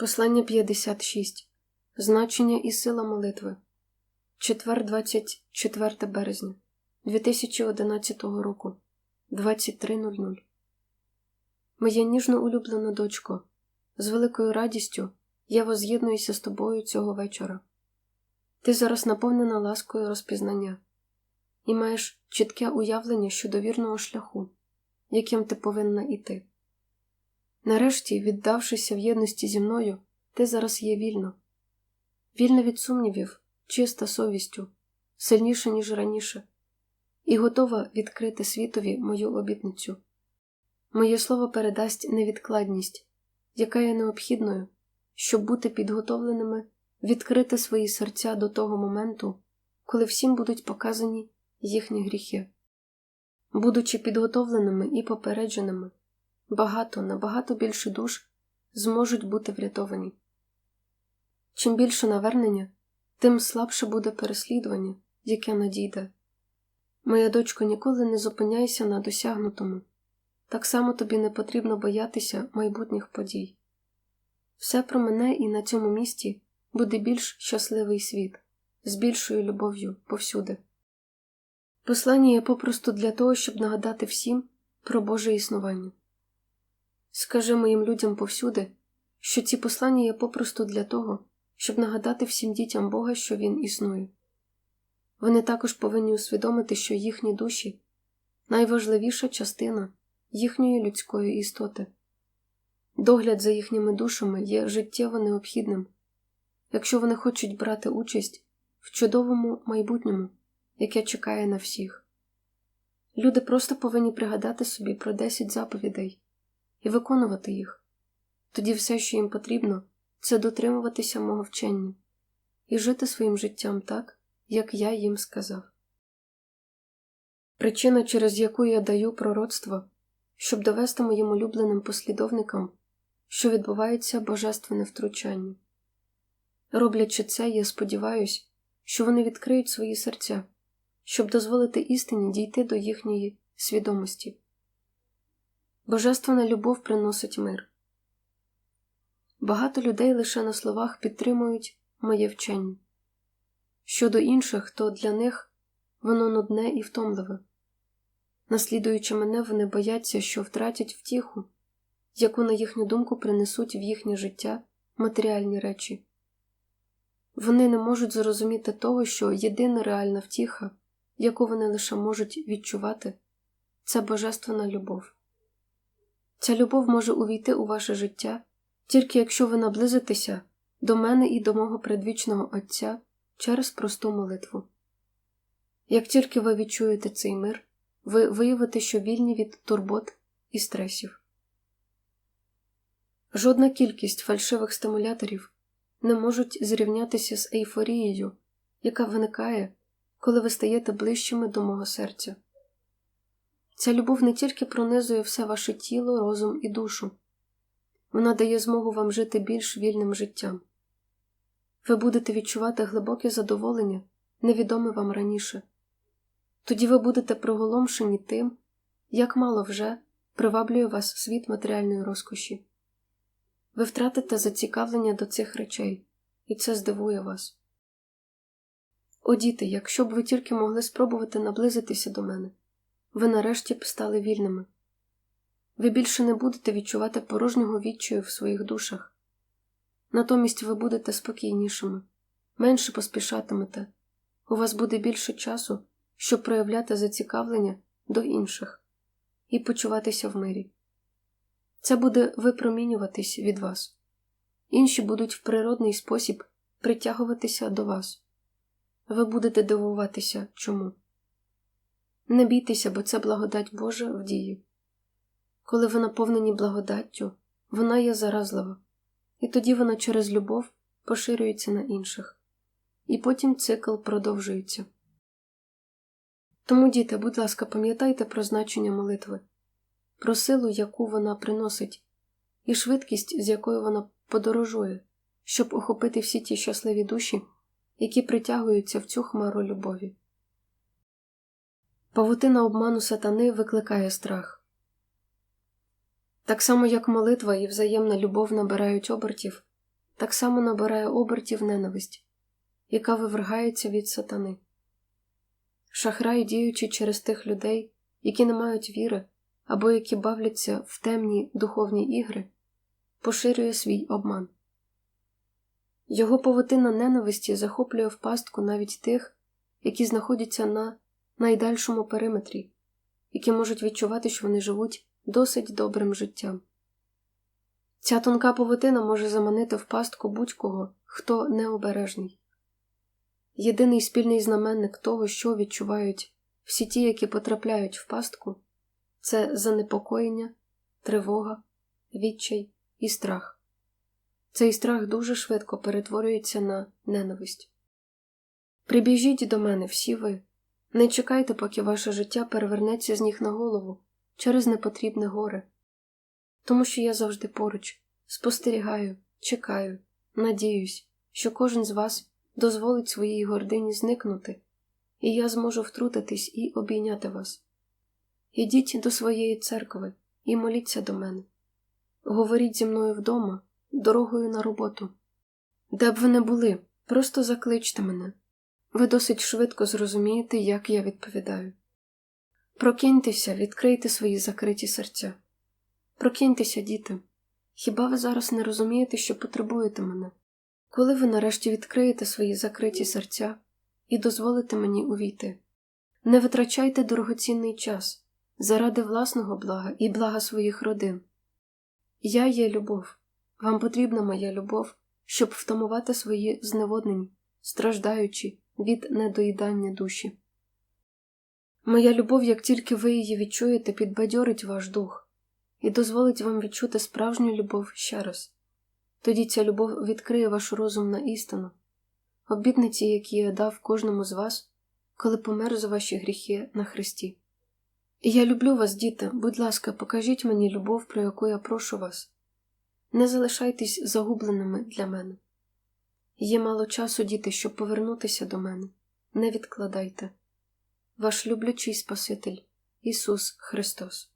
Послання 56. Значення і сила молитви. Четвер 24 березня 2011 року 23.00. Моя ніжно улюблена дочко, з великою радістю я воз'єднуюся з тобою цього вечора. Ти зараз наповнена ласкою розпізнання і маєш чітке уявлення щодо вірного шляху, яким ти повинна іти. Нарешті, віддавшися в єдності зі мною, ти зараз є вільна, вільна від сумнівів, чиста совістю, сильніша, ніж раніше, і готова відкрити світові мою обітницю. Моє слово передасть невідкладність, яка є необхідною, щоб бути підготовленими відкрити свої серця до того моменту, коли всім будуть показані їхні гріхи. Будучи підготовленими і попередженими, багато, набагато більше душ зможуть бути врятовані. Чим більше навернення, тим слабше буде переслідування, яке надійде. Моя дочко, ніколи не зупиняйся на досягнутому, так само тобі не потрібно боятися майбутніх подій. Все про мене і на цьому місці буде більш щасливий світ, з більшою любов'ю повсюди. Послання є попросту для того, щоб нагадати всім про Боже існування. Скажи моїм людям повсюди, що ці послання є попросту для того, щоб нагадати всім дітям Бога, що Він існує. Вони також повинні усвідомити, що їхні душі найважливіша частина їхньої людської істоти. Догляд за їхніми душами є життєво необхідним, якщо вони хочуть брати участь в чудовому майбутньому, яке чекає на всіх. Люди просто повинні пригадати собі про 10 заповідей і виконувати їх. Тоді все, що їм потрібно, це дотримуватися мого вчення і жити своїм життям так, як я їм сказав. Причина, через яку я даю пророцтво, щоб довести моїм улюбленим послідовникам, що відбувається божественне втручання. Роблячи це, я сподіваюся, що вони відкриють свої серця, щоб дозволити істині дійти до їхньої свідомості. Божественна любов приносить мир. Багато людей лише на словах підтримують моє вчення. Щодо інших, то для них воно нудне і втомливе. Наслідуючи мене, вони бояться, що втратять втіху, яку, на їхню думку, принесуть в їхнє життя матеріальні речі. Вони не можуть зрозуміти того, що єдина реальна втіха, яку вони лише можуть відчувати, це божественна любов. Ця любов може увійти у ваше життя тільки якщо ви наблизитеся до мене і до мого предвічного Отця через просту молитву. Як тільки ви відчуєте цей мир, ви виявите, що вільні від турбот і стресів. Жодна кількість фальшивих стимуляторів не можуть зрівнятися з ейфорією, яка виникає, коли ви стаєте ближчими до мого серця. Ця любов не тільки пронизує все ваше тіло, розум і душу, вона дає змогу вам жити більш вільним життям. Ви будете відчувати глибоке задоволення, невідоме вам раніше. Тоді ви будете приголомшені тим, як мало вже приваблює вас світ матеріальної розкоші. Ви втратите зацікавлення до цих речей, і це здивує вас. О, діти, якщо б ви тільки могли спробувати наблизитися до мене, ви нарешті б стали вільними. Ви більше не будете відчувати порожнього відчаю в своїх душах. Натомість ви будете спокійнішими, менше поспішатимете, у вас буде більше часу, щоб проявляти зацікавлення до інших і почуватися в мирі. Це буде випромінюватись від вас, інші будуть в природний спосіб притягуватися до вас. Ви будете дивуватися чому. Не бійтеся, бо це благодать Божа в дії. Коли ви наповнені благодаттю, вона є заразлива, і тоді вона через любов поширюється на інших, і потім цикл продовжується. Тому, діти, будь ласка, пам'ятайте про значення молитви, про силу, яку вона приносить, і швидкість, з якою вона подорожує, щоб охопити всі ті щасливі душі, які притягуються в цю хмару любові. Павутина обману сатани викликає страх. Так само, як молитва і взаємна любов набирають обертів, так само набирає обертів ненависть, яка вивергається від сатани. Шахрай, діючи через тих людей, які не мають віри або які бавляться в темні духовні ігри, поширює свій обман. Його повотина ненависті захоплює в пастку навіть тих, які знаходяться на найдальшому периметрі, які можуть відчувати, що вони живуть досить добрим життям. Ця тонка повотина може заманити в пастку будь-кого, хто необережний. Єдиний спільний знаменник того, що відчувають всі ті, які потрапляють в пастку, це занепокоєння, тривога, відчай і страх. Цей страх дуже швидко перетворюється на ненависть. Прибіжіть до мене всі ви, не чекайте, поки ваше життя перевернеться з ніг на голову через непотрібне горе, тому що я завжди поруч, спостерігаю, чекаю, надіюсь, що кожен з вас дозволить своїй гордині зникнути, і я зможу втрутитись і обійняти вас. Ідіть до своєї церкви і моліться до мене. Говоріть зі мною вдома, дорогою на роботу. Де б ви не були, просто закличте мене. Ви досить швидко зрозумієте, як я відповідаю. Прокиньтеся, відкрийте свої закриті серця. Прокиньтеся, діти. Хіба ви зараз не розумієте, що потребуєте мене? Коли ви нарешті відкриєте свої закриті серця і дозволите мені увійти? Не витрачайте дорогоцінний час заради власного блага і блага своїх родин. Я є любов, вам потрібна моя любов, щоб втамувати свої зневоднені, страждаючі від недоїдання душі. Моя любов, як тільки ви її відчуєте, підбадьорить ваш дух і дозволить вам відчути справжню любов ще раз. Тоді ця любов відкриє ваш розум на істину, обітниці, які я дав кожному з вас, коли помер за ваші гріхи на Христі. І я люблю вас, діти, будь ласка, покажіть мені любов, про яку я прошу вас. Не залишайтесь загубленими для мене. Є мало часу, діти, щоб повернутися до мене. Не відкладайте. Ваш люблячий Спаситель Ісус Христос.